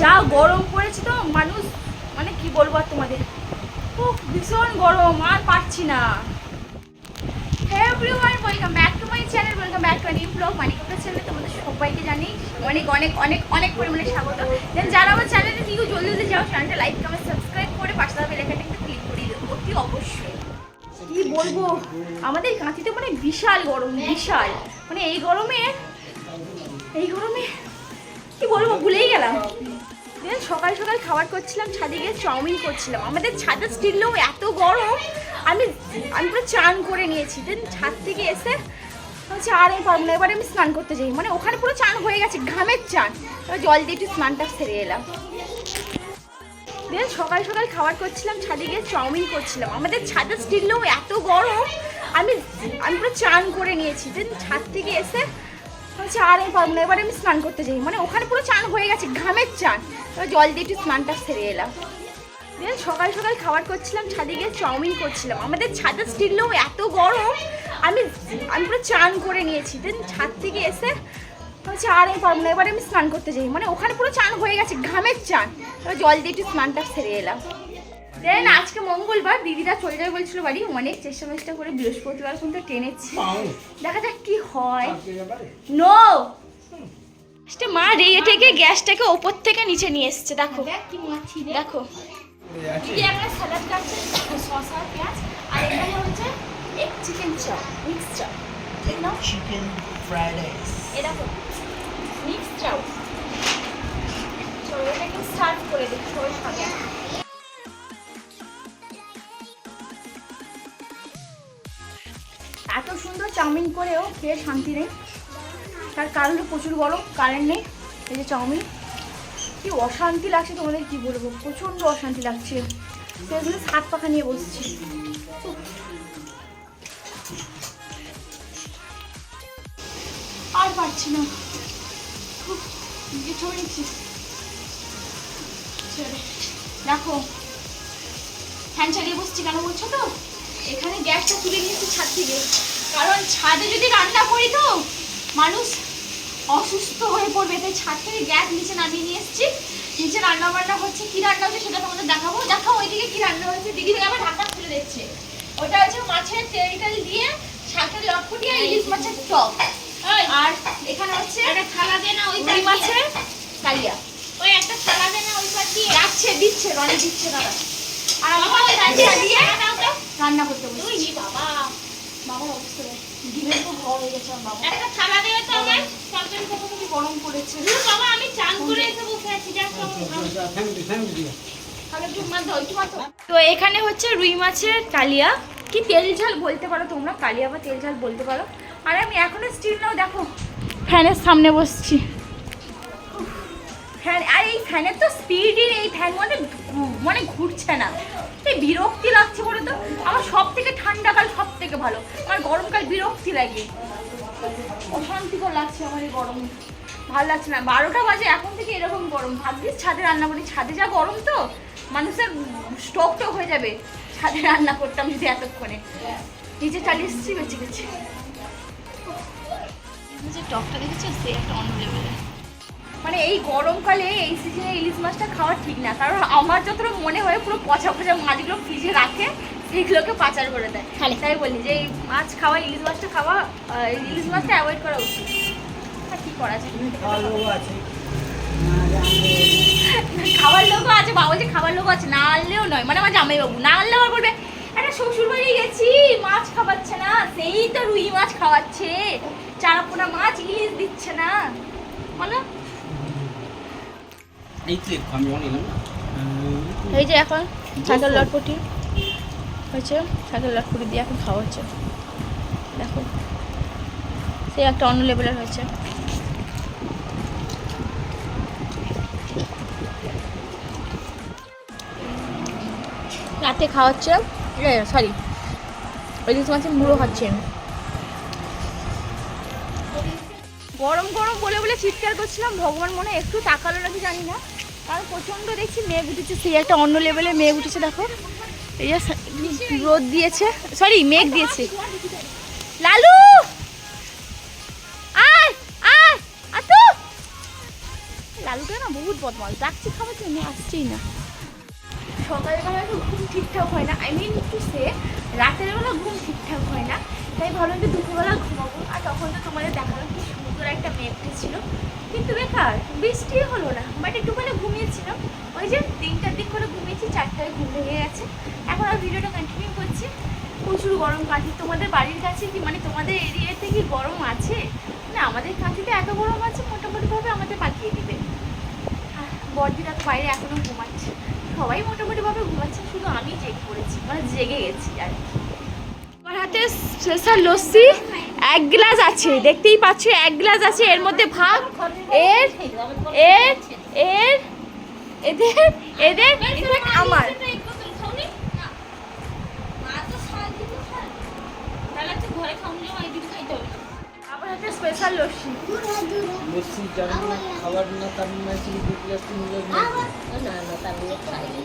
যা গরম পড়েছে তো, মানুষ মানে কি বলব আর তোমাদের? খুব ভীষণ গরম, আর পারছি না। হ্যাঁ চ্যানেল সবাইকে জানি, অনেক অনেক অনেক পরিমাণে যারা আমার চ্যানেলে নিউ জলদি সাবস্ক্রাইব করে ক্লিক অতি অবশ্যই। কি বলব, আমাদের কাঁথিতে মানে বিশাল গরম, বিশাল। মানে এই গরমে এই গরমে, কি বলব, ভুলেই গেলাম। সকাল সকাল খাবার করছিলাম, ছাদে গিয়ে চাউমিন করছিলাম। আমাদের ছাদের স্টিলেও এত গরম, আমি আমি পুরো চান করে নিয়েছি। দেন ছাদ থেকে এসে হচ্ছে আর আমি পারব না এবার আমি স্নান করতে যাই। মানে ওখানে পুরো চান হয়ে গেছে, ঘামের চান। এবার জল দিয়ে একটু স্নানটা সেরে এলাম। দেন সকাল সকাল খাবার করছিলাম, ছাদে গিয়ে চাউমিন করছিলাম। আমাদের ছাদের স্টিলেও এত গরম, আমি আমি পুরো চান করে নিয়েছি। দেন ছাদ থেকে এসে হচ্ছে আর আমি পারব না। এবার আমি স্নান করতে যাই। মানে ওখানে পুরো চান হয়ে গেছে, ঘামের চান। এবার জল দিয়ে একটু স্নানটা সেরে এলাম। দেন সকাল সকাল খাবার করছিলাম, ছাদে গিয়ে চাউমিন করছিলাম। আমাদের ছাদের স্টিলেও এত গরম, আমি আমি পুরো চান করে নিয়েছি। দেন ছাদ থেকে এসে হচ্ছে আর আমি পারব না, এবার আমি স্নান করতে যাই। মানে ওখানে পুরো চান হয়ে গেছে, ঘামের চান। এবার জল দিয়ে একটু স্নানটা সেরে এলাম। দেন আজকে মঙ্গলবার দিদিরা চলে যাবে বলছিল বাড়ি অনেক চেষ্টা মেষ্টা করে বৃহস্পতিবার কিন্তু টেনেছি। দেখা যাক কি হয়। নো ফার্স্টে মা রেগে টেগে গ্যাসটাকে ওপর থেকে নিচে নিয়ে এসছে দেখো। দেখো স্যালাড কাটছে শসা পেঁয়াজ আর এখানে হচ্ছে এক চিকেন চাপ মিক্স চাপ ঠিক না chicken fried rice. মিক্স চাপ চলো এটাকে স্টার্ট করে দিই সবাই চাউমিন করেও খেয়ে শান্তি নেই। তার কারণ প্রচুর গরম কারেন্ট নেই। এই যে চাউমিন, কি অশান্তি লাগছে তোমাদের কি বলব? প্রচণ্ড অশান্তি লাগছে। সেগুলো হাত পাখা নিয়ে বসছি। আর পারছি না। ছবি নিচ্ছি। দেখো। ফ্যান চালিয়ে বসছি কেন বলছো তো? এখানে গ্যাসটা তুলে নিয়েছি ছাদ থেকে। কারণ ছাদে যদি রান্না করি তো মানুষ অসুস্থ হয়ে পড়বে। তাই ছাদ থেকে গ্যাস নিচে নামিয়ে নিয়ে এসেছি। নিচে রান্না বান্না হচ্ছে কি রান্না হচ্ছে সেটা তোমাদের দেখাবো। দেখাও ওইদিকে কি রান্না হয়েছে। দিদি থেকে আবার ঢাকা খুলে দিচ্ছে। ওটা হচ্ছে মাছের তেল দিয়ে শাকের লটপটি আর ইলিশ মাছের টক আর এখানে হচ্ছে একটা থালা দে না ওই মাছের কালিয়া ওই একটা থালা দে না ওই পাশ দিয়ে যাচ্ছে দিচ্ছে রনি দিচ্ছে দাদা। আর আমার দিয়ে দিয়ে। রান্না করতে নি বাবা। বাবার অবস্থা ডিমের খুব ভয় হয়ে গেছে বাবা একটা থালা দে তো আমার তরকারি কত খুবই গরম পড়েছে। বাবা আমি চান করে এসে বসে আছি যা সব তাহলে একটু মাছ দাও, একটু মাছ দাও। তো এখানে হচ্ছে রুই মাছের কালিয়া। কি তেল ঝাল বলতে পারো তোমরা? কালিয়া বা তেল ঝাল বলতে পারো। আর আমি এখনও স্টিল নাও দেখো। ফ্যানের সামনে বসছি। ফ্যান আর এই ফ্যানের তো স্পিডই এই ফ্যান মানে মানে ঘুরছে না। বিরক্তি লাগছে বলে তো? আমার সব থেকে ঠান্ডাকাল সব থেকে ভালো। আমার গরমকাল বিরক্তি লাগে। অশান্তিকর লাগছে আমার এই গরম। ভালো লাগছে না। বারোটা বাজে, এখন থেকে এরকম গরম। ভাবছিস ছাদে রান্না করি। ছাদে যা গরম তো, মানুষের স্টক টক হয়ে যাবে। ছাদে রান্না করতাম যদি এতক্ষণে। নিচে চালিয়ে এসেছি, বেঁচে গেছে। যে টকটা দেখেছ সে একটা অন্য লেভেলের মানে এই গরমকালে এই সিজনে ইলিশ মাছটা খাওয়া ঠিক না। কারণ আমার যতটা মনে হয় পুরো পচা পচা মাছগুলো ফ্রিজে রাখে সেইগুলোকে পাচার করে দেয়। খালি। তাই বলি যে এই মাছ খাওয়া ইলিশ মাছটা খাওয়া ইলিশ মাছটা অ্যাভয়েড করা উচিত। কি করা যায়? খাবার লোকও আছে। বাবা বলছে খাবার লোকও আছে না আনলেও নয়। মানে আমার জামাইবাবু না আনলে আবার বলবে একটা শ্বশুর বাড়ি গেছি মাছ খাওয়াচ্ছে না সেই তো রুই মাছ খাওয়াচ্ছে চারা পোনা মাছ ইলিশ দিচ্ছে না। বলো। এই তো আমি অনেক নিলাম না। এই যে এখন ছাগল লটপটি হয়েছে ছাগল লটপটি দিয়ে এখন খাওয়া হচ্ছে। দেখো সে একটা অন্য লেভেলের হয়েছে। রাতে খাওয়া হচ্ছে সরি ওই দিন মাছের মুড়ো খাচ্ছি। আমি গরম গরম বলে বলে চিৎকার করছিলাম ভগবান মনে একটু তাকালো নাকি জানি না। কারণ প্রচণ্ড দেখছি মেঘ উঠেছে, সেই একটা অন্য লেভেলে মেঘ উঠেছে, দেখো। এই রোদ দিয়েছে সরি মেঘ দিয়েছে। লালু! আয় লালুকে লালুটা না বহুত বদমাল ডাকছি খাবার জন্য, আসছেই না। সকালবেলা তো ঘুম ঠিকঠাক হয় না। আই মিন টু সে রাতের বেলা ঘুম ঠিকঠাক হয় না। তাই ভাবলাম যে দুপুরবেলা ঘুমাবো। আর তখন তো তোমাদের দেখালাম কি সুন্দর একটা মেঘ ছিল। কিন্তু বেকার বৃষ্টি হলো না বাট একটুখানি ঘুমিয়েছিলাম ওই যে তিনটার দিক করে ঘুমিয়েছি, চারটায় ঘুম ভেঙে গেছে। এখন আর ভিডিওটা কন্টিনিউ করছি। প্রচুর গরম কাঁথি। তোমাদের বাড়ির কাছে কি মানে তোমাদের এরিয়াতে কি গরম আছে? না, আমাদের কাঁথিতে এত গরম আছে, মোটামুটিভাবে আমাদের পাঠিয়ে দিবে। আর বড়দিরা তো বাইরে এখনও ঘুমাচ্ছে। সবাই মোটামুটিভাবে ঘুমাচ্ছে শুধু আমি জেগে পড়েছি মানে জেগে গেছি আর আমার হাতে স্পেশাল লস্যি এক গ্লাস আছে দেখতেই পাচ্ছ এক গ্লাস আছে এর মধ্যে ভাগ এর এর এর এদের এদের আমার। ঘরে আমার এদিকে খাইতে হবে না। আমার হাতে স্পেশাল লস্যি। লস্যি যেমন খাবার না তার ম্যাচি দু গ্লাস তিন গ্লাস না না তার খাইনি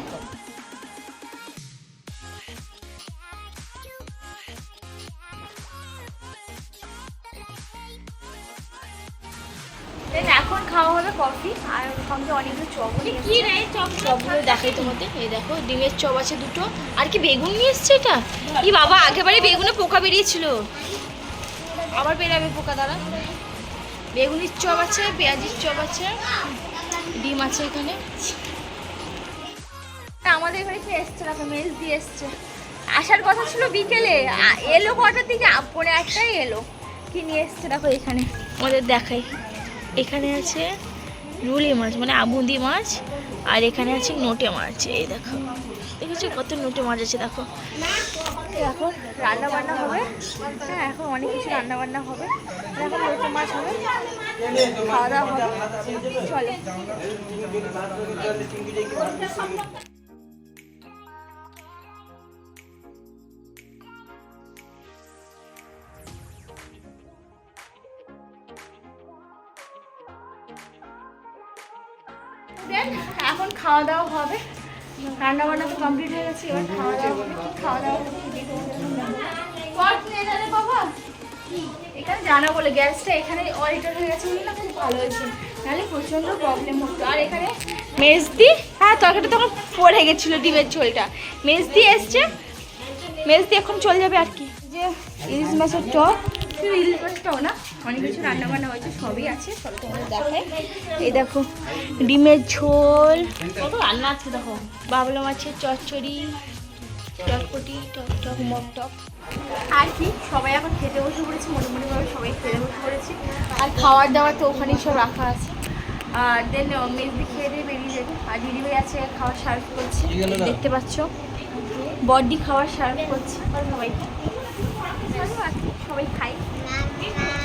এখন খাওয়া হবে কফি আর সঙ্গে অনেকগুলো চপ নিয়ে কি রে চপ চপগুলো দেখাই তোমাদের এই দেখো ডিমের চপ আছে দুটো। আর কি বেগুন নিয়ে এসছে এটা? কি বাবা আগেবারে বেগুনে পোকা বেরিয়েছিল। আবার বেরাবে পোকা দ্বারা। বেগুনির চপ আছে, পেঁয়াজির চপ আছে, ডিম আছে এখানে। আমাদের এখানে কি এসছে দেখো মেজ দিয়ে এসছে। আসার কথা ছিল বিকেলে এলো কটার দিকে? পৌনে একটাই এলো। কি নিয়ে এসছে দেখো এখানে। আমাদের দেখাই। এখানে আছে রুলি মাছ মানে আবুদি মাছ, আর এখানে আছে নোটে মাছ। এই দেখো। দেখেছ? কত নোটে মাছ আছে দেখো। এখন রান্না বান্না হবে। হ্যাঁ এখন অনেক কিছু রান্না বান্না হবে। এখন নোটে মাছ হবে। খাওয়া দাওয়া হবে। চলো। এখন খাওয়া দাওয়া হবে। রান্না বান্না তো কমপ্লিট হয়ে গেছে এবার খাওয়া দাওয়া খাওয়া দাওয়া বাবা। এখানে জানা বলে গ্যাসটা এখানে হয়ে গেছে। না খুব ভালো হয়েছে। নাহলে প্রচণ্ড প্রবলেম হতো। আর এখানে মেজদি হ্যাঁ তরকারিটা তখন পড়ে গেছিল ডিমের ঝোলটা। মেজদি এসছে। মেজদি এখন চলে যাবে আর কি। যে ইলিশ মাছের টক। শুধু ইলিশ মাছটাও না? অনেক কিছু রান্না বান্না হয়েছে সবই আছে সব তোমাদের দেখায় এই দেখো ডিমের ঝোল। কত রান্না আছে দেখো। বাবলা মাছের চচ্চড়ি চটপটি টক টক মক টক। আর কি সবাই এখন খেতে বসে পড়েছি মোটামুটিভাবে সবাই খেতে বসে পড়েছি। আর খাওয়ার দাওয়ার তো ওখানেই সব রাখা আছে। আর দেন মেজদি খেয়ে দিয়ে বেরিয়ে যাবে আর দিদিভাই আছে খাওয়ার সার্ভ করছে। দেখতে পাচ্ছ? বডি খাওয়ার সার্ভ করছে। আর সবাই। เขาไปใช้าน